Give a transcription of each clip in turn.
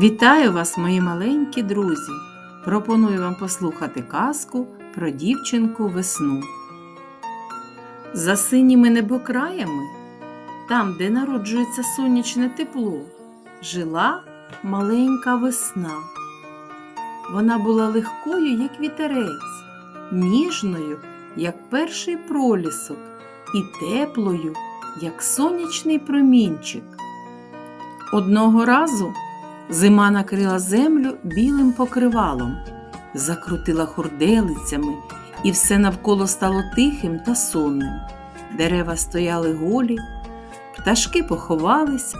Вітаю вас, мої маленькі друзі! Пропоную вам послухати казку про дівчинку весну. За синіми небокраями, там, де народжується сонячне тепло, жила маленька весна. Вона була легкою, як вітерець, ніжною, як перший пролісок, і теплою, як сонячний промінчик. Одного разу Зима накрила землю білим покривалом, закрутила хурделицями, і все навколо стало тихим та сонним. Дерева стояли голі, пташки поховались,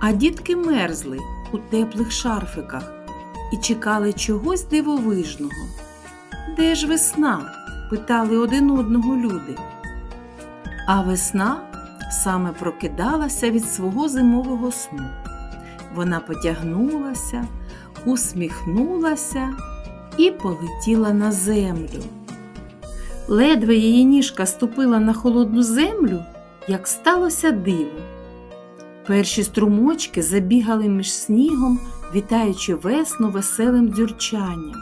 а дітки мерзли у теплих шарфиках і чекали чогось дивовижного. Де ж весна? питали один одного люди. А весна саме прокидалася від свого зимового сну. Вона потягнулася, усміхнулася і полетіла на землю. Ледве її ніжка ступила на холодну землю, як сталося диво. Перші струмочки забігали між снігом, вітаючи весну веселим дзюрчанням.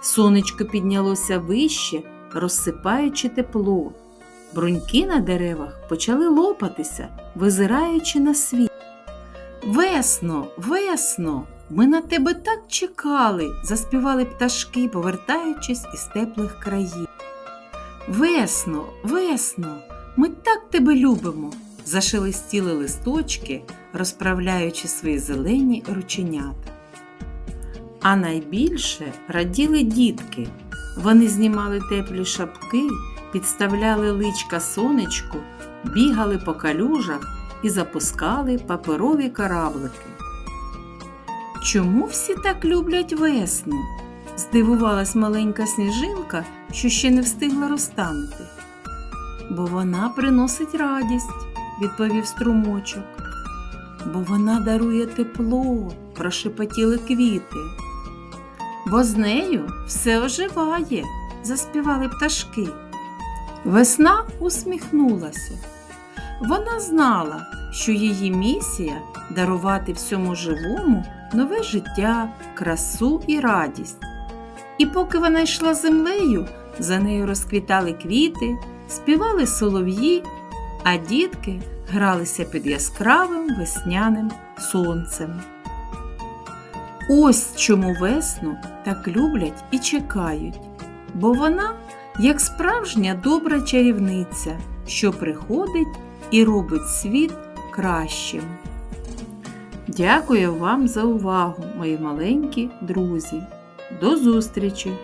Сонечко піднялося вище, розсипаючи тепло. Бруньки на деревах почали лопатися, визираючи на світ. Весно, весно, ми на тебе так чекали, заспівали пташки, повертаючись із теплих країв. Весно, весно, ми так тебе любимо, зашелестіли листочки, розправляючи свої зелені рученята. А найбільше раділи дітки. Вони знімали теплі шапки, підставляли личка сонечку, бігали по калюжах і запускали паперові кораблики. Чому всі так люблять весну? здивувалась маленька сніжинка, що ще не встигла розтанути. Бо вона приносить радість, відповів струмочок. Бо вона дарує тепло, прошепотіли квіти. Бо з нею все оживає, заспівали пташки. Весна усміхнулася. Вона знала, що її місія дарувати всьому живому нове життя, красу і радість. І поки вона йшла землею, за нею розквітали квіти, співали солов'ї, а дітки гралися під яскравим весняним сонцем. Ось чому весну так люблять і чекають, бо вона, як справжня добра чарівниця, що приходить і робить світ кращим. Дякую вам за увагу, мої маленькі друзі. До зустрічі!